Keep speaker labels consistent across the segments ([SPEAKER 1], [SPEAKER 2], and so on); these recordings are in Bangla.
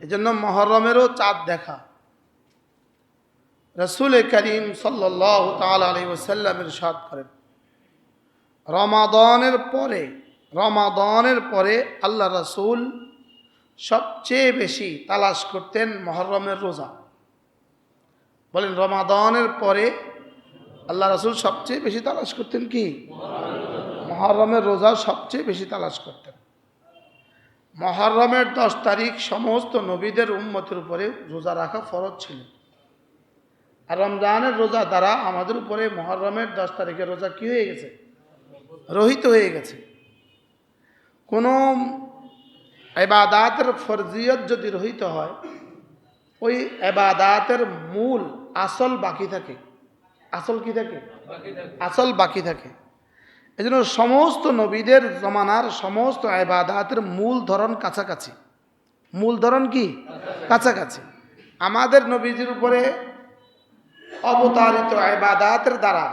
[SPEAKER 1] এজন্য মহরমেরও চাঁদ দেখা। রসুল করিম সাল্লাহ তাল আলী সাদ করেন, রমাদনের পরে রমাদনের পরে আল্লাহ রসুল সবচেয়ে বেশি তালাশ করতেন মহরমের রোজা। বলেন, রমাদনের পরে আল্লাহ রসুল সবচেয়ে বেশি তালাশ করতেন কি? মহরমের রোজা সবচেয়ে বেশি তালাশ করতেন। মহরমের দশ তারিখ সমস্ত নবীদের উম্মতের উপরে রোজা রাখা ফরজ ছিল। আর রমজানের রোজা দ্বারা আমাদের উপরে মহরমের দশ তারিখের রোজা কি হয়ে গেছে? রহিত হয়ে গেছে। কোনো এবাদাতের ফরজিয়ত যদি রহিত হয় ওই এবাদাতের মূল আসল বাকি থাকে। আসল কি থাকে। আসল বাকি থাকে। এই জন্য সমস্ত নবীদের জমানার সমস্ত এবাদাতের মূল ধরন কাছাকাছি। মূল ধরন কি? কাছাকাছি। আমাদের নবীজির উপরে অবতারিত এবাদাতের দ্বারা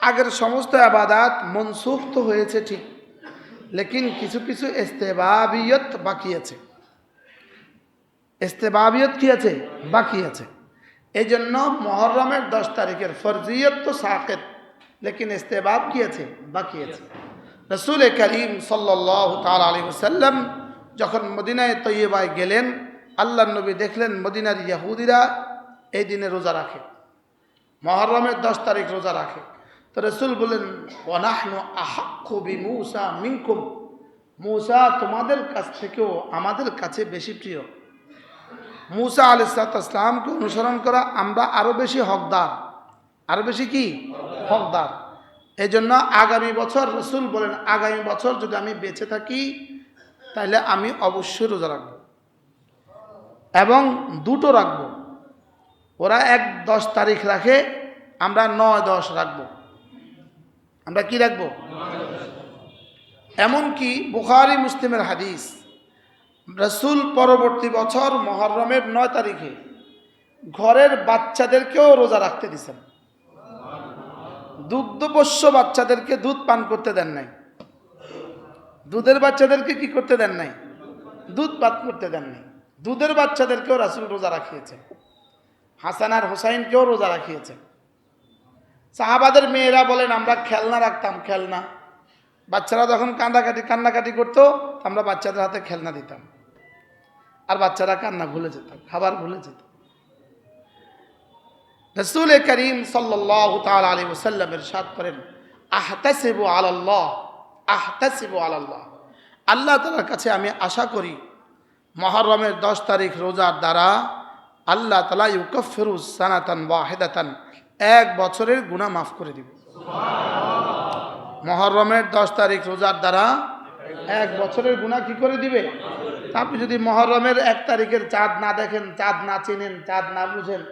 [SPEAKER 1] আগের সমস্ত আবাদাত মনসুখ তো হয়েছে ঠিক, লেকিন কিছু কিছু ইস্তেবাবিয়ত বাকি আছে। ইস্তেবাবিয়ত কি আছে? বাকি আছে। এই জন্য মহরমের দশ তারিখের ফরজিয়ত তো সাকেত। লেকিন ইস্তেবাব কি আছে বাকি আছে রসুল করিম সাল্লাহ তাল আলী সাল্লাম যখন মদিনায় তৈবায় গেলেন আল্লাহ নবী দেখলেন মদিনার ইয়াহুদিরা এই দিনে রোজা রাখে, মহরমের দশ তারিখ রোজা রাখে। তো রসুল বললেন ওনাহনু আহাক্ষবি মূসা মিনকুম। মূসা তোমাদের কাছ থেকেও আমাদের কাছে বেশি প্রিয়। মূসা আলিসালামকে অনুসরণ করা আমরা আরও বেশি হকদার। আরও বেশি কি? হকদার। এই জন্য আগামী বছর রসুল বলেন, আগামী বছর যদি আমি বেঁচে থাকি, তাহলে আমি অবশ্যই রোজা রাখব এবং দুটো রাখব। ওরা এক দশ তারিখ রাখে, আমরা নয় দশ রাখব। আমরা কি রাখব? এমনকি বুখারি, মুসলিমের হাদিস, রসুল পরবর্তী বছর মহরমের নয় তারিখে ঘরের বাচ্চাদেরকেও রোজা রাখতে দিছেন। দুগ্ধপোষ্য বাচ্চাদেরকে দুধ পান করতে দেন নাই। দুধের বাচ্চাদেরকে কি করতে দেন নাই? দুধ পান করতে দেন নাই। দুধের বাচ্চাদেরকেও রাসুল রোজা রাখিয়েছে। হাসান আর হোসাইনকেও রোজা রাখিয়েছে। সাহাবাদের মেয়েরা বলেন আমরা খেলনা রাখতাম, খেলনা। বাচ্চারা যখন কান্দাকাটি, কান্নাকাটি করতো আমরা বাচ্চাদের হাতে খেলনা দিতাম। আর বাচ্চারা কান্না ভুলে যেত, খাবার ভুলে যেত। রসুল করিম সাল্লাহ তাল আলী ওসাল্লামের সাদ করেন, আহতাসিবু আলাল্লাহ আহতাসিবু আলাল্লাহ। আল্লাহ তালার কাছে আমি আশা করি, মহরমের দশ তারিখ রোজার দ্বারা আল্লাহ তালা ইউকফিরুজ সানাতান ওয়াহেদাতান, এক বছরের গুণা মাফ করে দিব। মহরমের দশ তারিখ রোজার দ্বারা এক বছরের গুণা কি করে দিবে? আপনি যদি মহরমের এক তারিখের চাঁদ না দেখেন, চাঁদ না চেনেন, চাঁদ না বুঝেন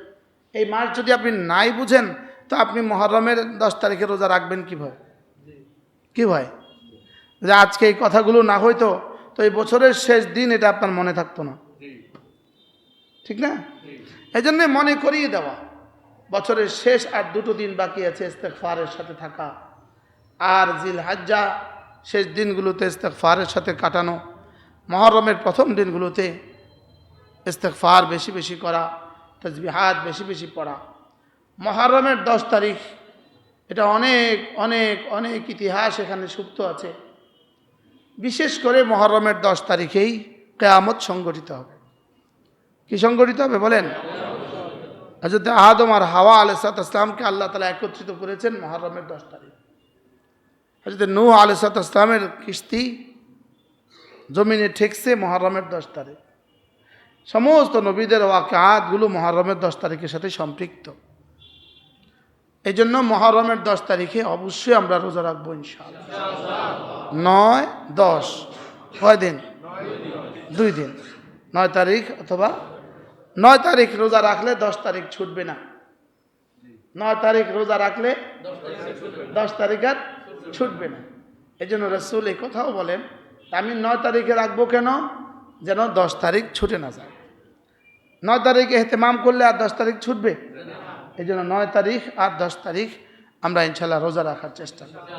[SPEAKER 1] এই মাস যদি আপনি নাই বুঝেন তো আপনি মহরমের দশ তারিখে রোজা রাখবেন কীভাবে? কি ভয় যে আজকে এই কথাগুলো না হইতো তো এই বছরের শেষ দিন এটা আপনার মনে থাকতো না। ঠিক না? এই জন্যে মনে করিয়ে দেওয়া বছরের শেষ আর দুটো দিন বাকি আছে ইস্তেকফারের সাথে থাকা। আর জিল হাজ্জা শেষ দিনগুলোতে ইস্তেকফারের সাথে কাটানো। মহরমের প্রথম দিনগুলোতে ইস্তেকফার বেশি বেশি করা। তসবিহাত বেশি বেশি পড়া। মহরমের দশ তারিখ, এটা অনেক অনেক অনেক ইতিহাস এখানে সুপ্ত আছে। বিশেষ করে মহরমের দশ তারিখেই কেয়ামত সংগঠিত হবে। কি সংগঠিত হবে বলেন? হজরত আদম আর হাওয়া আলসাত ইসলামকে আল্লাহ তালা একত্রিত করেছেন মহরমের দশ তারিখ। হজরত নূ আলসাত ইসলামের কিস্তি জমিনে ঠেকছে মহরমের দশ তারিখ। সমস্ত নবীদের ওয়াকাতগুলো মহরমের দশ তারিখের সাথে সম্পৃক্ত। এই জন্য মহরমের দশ তারিখে অবশ্যই আমরা রোজা রাখব ইনশাআল্লাহ। নয়, দশ, কয় দিন? দুই দিন। নয় তারিখ অথবা নয় তারিখ রোজা রাখলে দশ তারিখ ছুটবে না। নয় তারিখ রোজা রাখলে দশ তারিখ আর ছুটবে না। এই জন্য রসুল এই কথাও বলেন, আমি নয় তারিখে রাখব কেন? যেন দশ তারিখ ছুটে না যায়। নয় তারিখে হেতেমাম করলে আর দশ তারিখ ছুটবে? এই জন্য নয় তারিখ আর দশ তারিখ আমরা ইনশাল্লাহ রোজা রাখার চেষ্টা করি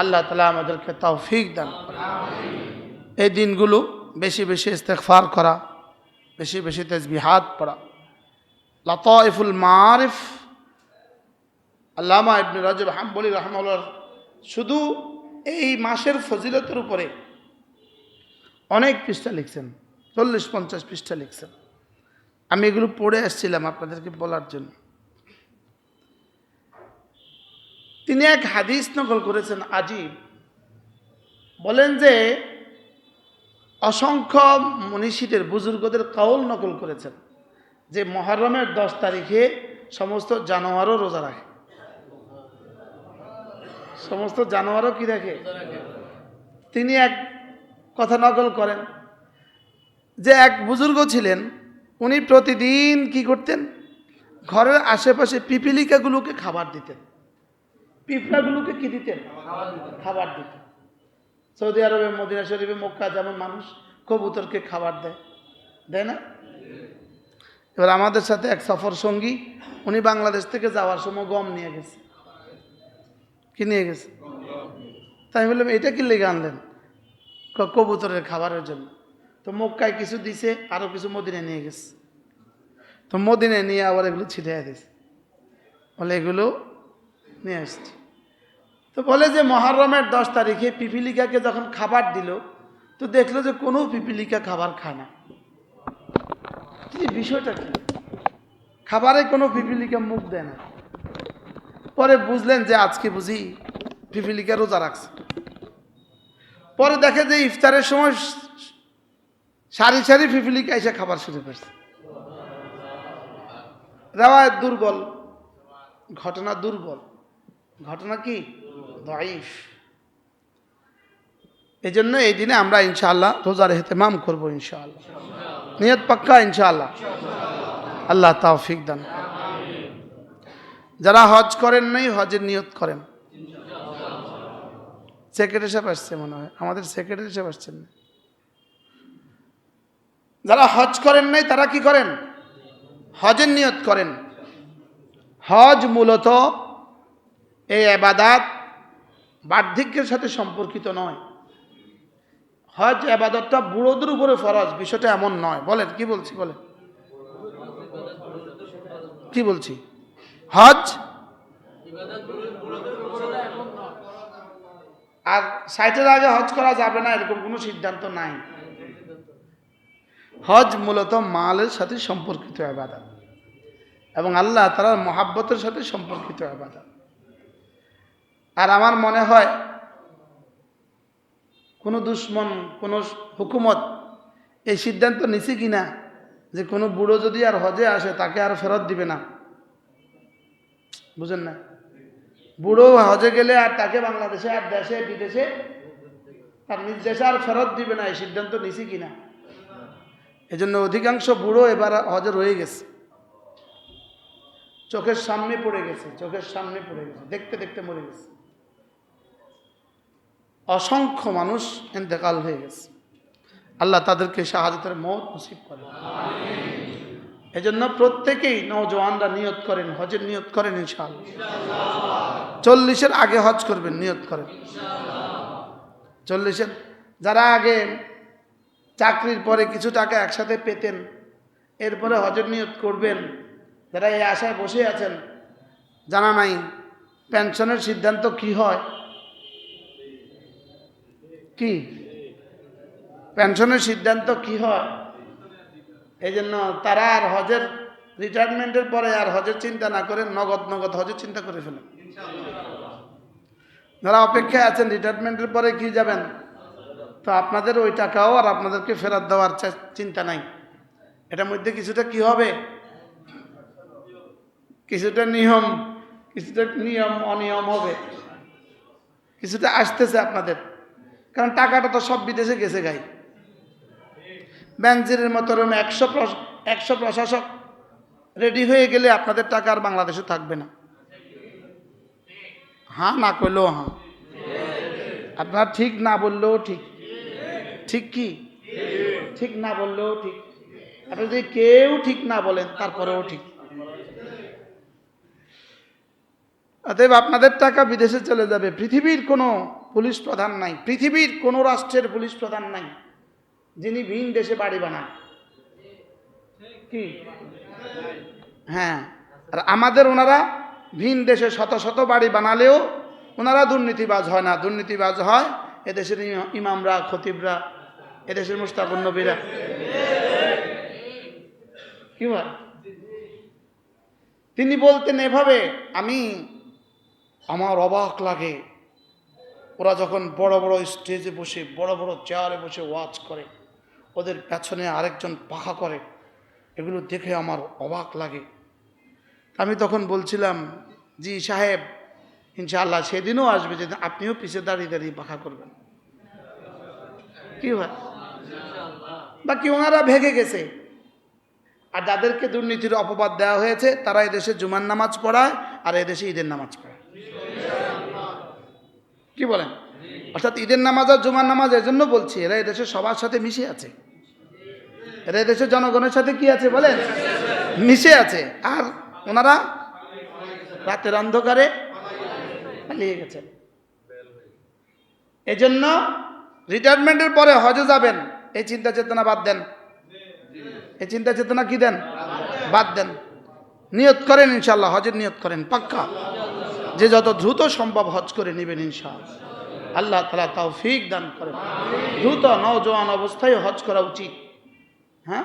[SPEAKER 1] আল্লাহ তালা আমাদেরকে তৌফিক দান করে এই দিনগুলো বেশি বেশি ইস্তেকফার করা, বেশি বেশি তেজবিহাত পড়া। লতাইফুল মারিফ আল্লামা ইবনে রাজব হাম্বলি রহমাল্লার শুধু এই মাসের ফজিলতের উপরে অনেক পৃষ্ঠা লিখছেন, চল্লিশ পঞ্চাশ পৃষ্ঠা লিখছেন। আমি এগুলো পড়ে আসছিলাম আপনাদেরকে বলার জন্য। তিনি এক হাদিস নকল করেছেন আজিব। বলেন যে, অসংখ্য মনীষীদের, বুজুর্গদের কাউল নকল করেছেন, যে মহরমের দশ তারিখে সমস্ত জানোয়ারও রোজা রাখে। সমস্ত জানোয়ারও কি রাখে তিনি এক কথা নকল করেন যে, এক বুজুর্গ ছিলেন উনি প্রতিদিন কি করতেন? ঘরের আশেপাশে পিপিলিকাগুলোকে খাবার দিতেন। পিঁপড়াগুলোকে কি দিতেন? খাবার দিতেন। সৌদি আরবে, মদিনা শরীফে, মক্কা যেমন মানুষ কবুতরকে খাবার দেয়। দেয় না? এবার আমাদের সাথে এক সফর সঙ্গী, উনি বাংলাদেশ থেকে যাওয়ার সময় গম নিয়ে গেছে। কি নিয়ে গেছে? তাই বললাম, এটা কি লেগে আনলেন কবুতরের খাবারের জন্য? তো মক্কায় কিছু দিছে আরও কিছু মদিনে নিয়ে গেছে। তো মদিনে নিয়ে আবার এগুলো ছিটিয়ে দিছে। বলে এগুলো নিয়ে আসছে। তো বলে যে মহরমের দশ তারিখে পিপিলিকাকে যখন খাবার দিল, তো দেখল যে কোনো পিপিলিকা খাবার খায় না। বিষয়টা কি? খাবারে কোনো পিপিলিকা মুখ দেয় না। পরে বুঝলেন যে আজকে বুঝি পিপিলিকা রোজা রাখছে। পরে দেখে যে ইফতারের সময় সারি সারি পিপিলিকা এসে খাবার শুরু করছে। রেওয়ায়ত দুর্বল, ঘটনা দুর্বল। ঘটনা কি? দাইফ এই জন্য এই দিনে আমরা ইনশাআল্লাহ রোজার হেতেমাম করব ইনশাআল্লাহ। নিয়ত পাক্কা ইনশাআল্লাহ। আল্লাহ তাওফিক দান যারা হজ করেন নাই, হজের নিয়ত করেন। সেক্রেটারি সাহেব আসছে মনে হয়। আমাদের সেক্রেটারি সাহেব আসছেন না? যারা হজ করেন নাই, তারা কি করেন? হজের নিয়ত করেন। হজ মূলত এই আবাদাত বার্ধক্যের সাথে সম্পর্কিত নয়। হজ আবাদতটা বুড়োদের উপরে ফরজ, বিষয়টা এমন নয়। বলেন, কি বলছি, বলেন। কি বলছি? হজ আর সাইটের আগে হজ করা যাবে না, এরকম কোনো সিদ্ধান্ত নাই। হজ মূলত মালের সাথে সম্পর্কিত আবাদত এবং আল্লাহ তারা মহাব্বতের সাথে সম্পর্কিত আবাদত। আর আমার মনে হয়, কোনো দুশ্মন, কোনো হুকুমত এই সিদ্ধান্ত নিছে কি না যে কোনো বুড়ো যদি আর হজে আসে, তাকে আর ফেরত দিবে না? বুঝেন না? বুড়ো হজে গেলে আর তাকে বাংলাদেশে, আর দেশে, বিদেশে, তার নিজ দেশে আর ফেরত দিবে না, এই সিদ্ধান্ত নিছি কি না? এজন্য অধিকাংশ বুড়ো এবার হজে রয়ে গেছে। চোখের সামনে পড়ে গেছে, চোখের সামনে পড়ে গেছে, দেখতে দেখতে মরে গেছে। অসংখ্য মানুষ এতেকাল হয়ে গেছে। আল্লাহ তাদেরকে শাহাদতের মত নসিব করে এজন্য প্রত্যেকেই নৌজওয়ানরা নিয়ত করেন, হজের নিয়ত করেন ইনশাআল্লাহ। চল্লিশের আগে হজ করবেন, নিয়ত করেন। চল্লিশের, যারা আগে চাকরির পরে কিছু টাকা একসাথে পেতেন। এরপরে হজর নিয়ত করবেন। যারা এই আশায় বসে আছেন, জানা নাই পেনশনের সিদ্ধান্ত কি হয়? কি? পেনশনের সিদ্ধান্ত কি হয়? এই জন্য তারা আর হজের রিটায়ারমেন্টের পরে আর হজের চিন্তা না করে নগদ নগদ হজের চিন্তা করে ফেলেন। যারা অপেক্ষায় আছেন, রিটায়ারমেন্টের পরে কি যাবেন? তো আপনাদের ওই টাকাও আর আপনাদেরকে ফেরত দেওয়ার চিন্তা নাই। এটার মধ্যে কিছুটা কি হবে? কিছুটা নিয়ম কিছুটা নিয়ম, অনিয়ম হবে। কিছুটা আসতেছে আপনাদের। কারণ টাকাটা তো সব বিদেশে গেছে গাই। ব্যাংজিরের মতো রকম একশো একশো প্রশাসক রেডি হয়ে গেলে আপনাদের টাকা আর বাংলাদেশে থাকবে না। হ্যাঁ না করলেও হ্যাঁ আপনার ঠিক না বললেও ঠিক। ঠিক কি? ঠিক না বললেও ঠিক। আপনি যদি কেউ ঠিক না বলেন, তারপরেও ঠিক। অতএব আপনাদের টাকা বিদেশে চলে যাবে। পৃথিবীর কোনো পুলিশ প্রধান নাই। পৃথিবীর কোনো রাষ্ট্রের পুলিশ প্রধান নাই। যিনি ভিন দেশে বাড়ি বানান। কি? হ্যাঁ। আর আমাদের ওনারা ভিন দেশে শত শত বাড়ি বানালেও ওনারা দুর্নীতিবাজ হয় না। দুর্নীতিবাজ হয় এদেশের ইমা- ইমামরা, খতিবরা এদেশের মুস্তাকুর নবীরা। কি তিনি বলতেন এভাবে, আমি, আমার অবাক লাগে। ওরা যখন বড় বড় স্টেজে বসে, বড় বড় চেয়ারে বসে ওয়াচ করে, ওদের পেছনে আরেকজন পাখা করে, এগুলো দেখে আমার অবাক লাগে। আমি তখন বলছিলাম, জি সাহেব, ইনশাআল্লাহ সেদিনও আসবে যে আপনিও পিছিয়ে দাঁড়িয়ে দাঁড়িয়ে পাখা করবেন। কি হয়? বাকি ওনারা ভেগে গেছে। আর যাদেরকে দুর্নীতির অপবাদ দেওয়া হয়েছে, তারা এদেশে জুমার নামাজ পড়ায়, আর এদেশে ঈদের নামাজ পড়ায়। কি বলেন? অর্থাৎ ঈদের নামাজ আর জুমার নামাজ এজন্য বলছি, এরা এদেশে সবার সাথে মিশে আছে। এরা এদেশের জনগণের সাথে কি আছে বলেন? মিশে আছে। আর ওনারা রাতের অন্ধকারে পালিয়ে গেছেন এজন্য রিটায়ারমেন্টের পরে হজে যাবেন। এই চিন্তা চেতনা বাদ দেন। এই চিন্তা চেতনা কি দেন? বাদ দেন। নিয়ত করেন ইনশাল্লাহ হজের নিয়ত করেন, পাক্কা। যে যত দ্রুত সম্ভব হজ করে নেবেন ইনশাআল্লাহ। আল্লাহ তালা তাও ফিক দান করেন। দ্রুত নজওয়ান অবস্থায় হজ করা উচিত। হ্যাঁ?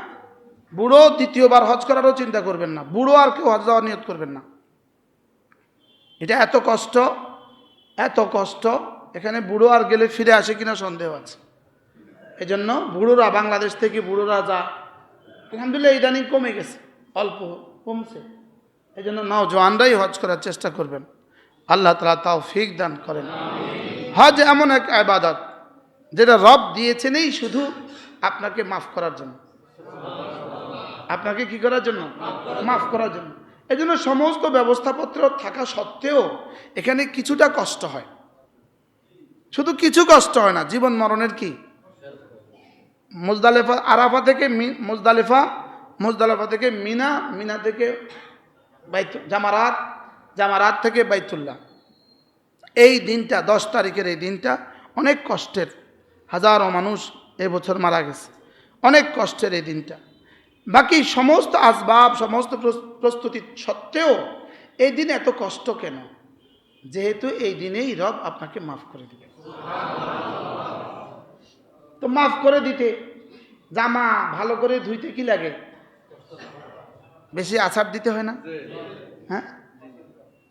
[SPEAKER 1] বুড়ো দ্বিতীয়বার হজ করারও চিন্তা করবেন না। বুড়ো আর কেউ হজ যাওয়ার নিয়ত করবেন না। এটা এত কষ্ট এত কষ্ট। এখানে বুড়ো আর গেলে ফিরে আসে কিনা সন্দেহ আছে। এই জন্য বুড়োরা, বাংলাদেশ থেকে বুড়োরা যা, আলহামদুলিল্লাহ ইদানিং কমে গেছে, অল্প কমছে। এই জন্য নওজোয়ানরাই হজ করার চেষ্টা করবেন। আল্লাহ তালা তাও ফিক দান করেন। হজ এমন এক আবাদত যেটা রব দিয়েছেনই শুধু আপনাকে মাফ করার জন্য। আপনাকে কি করার জন্য? মাফ করার জন্য। এই জন্য সমস্ত ব্যবস্থাপত্র থাকা সত্ত্বেও এখানে কিছুটা কষ্ট হয়। শুধু কিছু কষ্ট হয় না, জীবন মরণের কি? মুজদালেফা, আরাফা থেকে মুজদালেফা মুজদালেফা থেকে মিনা মিনা থেকে জামারাত জামারাত থেকে বাইতুল্লাহ। এই দিনটা, দশ তারিখের এই দিনটা অনেক কষ্টের। হাজারো মানুষ এবছর মারা গেছে। অনেক কষ্টের এই দিনটা। বাকি সমস্ত আসবাব, সমস্ত প্রস- প্রস্তুতি সত্ত্বেও এই দিন এত কষ্ট কেন? যেহেতু এই দিনেই রব আপনাকে মাফ করে দিবে তো মাফ করে দিতে। জামা ভালো করে ধুইতে কি লাগে? বেশি আছাড় দিতে হয় না? হ্যাঁ?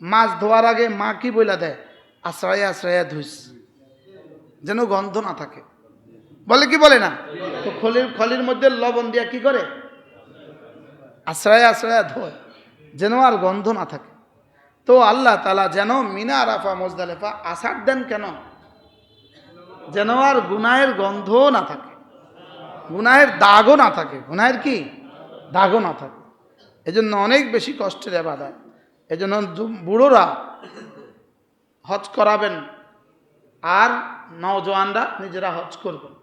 [SPEAKER 1] মাছ ধোয়ার আগে মা কি বইলা দেয়? আশ্রয়ে আশ্রয়ে ধুইস। যেন গন্ধ না থাকে। বলে কি বলে না? তো খলির খলির মধ্যে লবণ দিয়া কি করে? আশ্রয়ে, আশ্রয়া ধোয়। যেন আর গন্ধ না থাকে। তো আল্লাহ তালা যেন মিনা আরাফা মোজদালেফা আষাঢ় দেন কেন? যেন আর গুনাহের গন্ধও না থাকে। গুনাহের দাগও না থাকে। গুনায়ের কি? দাগও না থাকে। এজন্য অনেক বেশি কষ্টের এবাদাত এজন্য বুড়োরা হজ করাবেন আর নওজোয়ানরা নিজেরা হজ করবেন।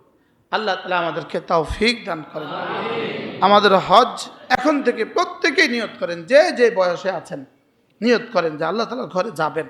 [SPEAKER 1] আল্লাহ তালা আমাদেরকে তাও ফিক দান করেন। আমাদের হজ এখন থেকে প্রত্যেকেই নিয়ত করেন। যে যে বয়সে আছেন নিয়ত করেন যে আল্লাহ তালার ঘরে যাবেন।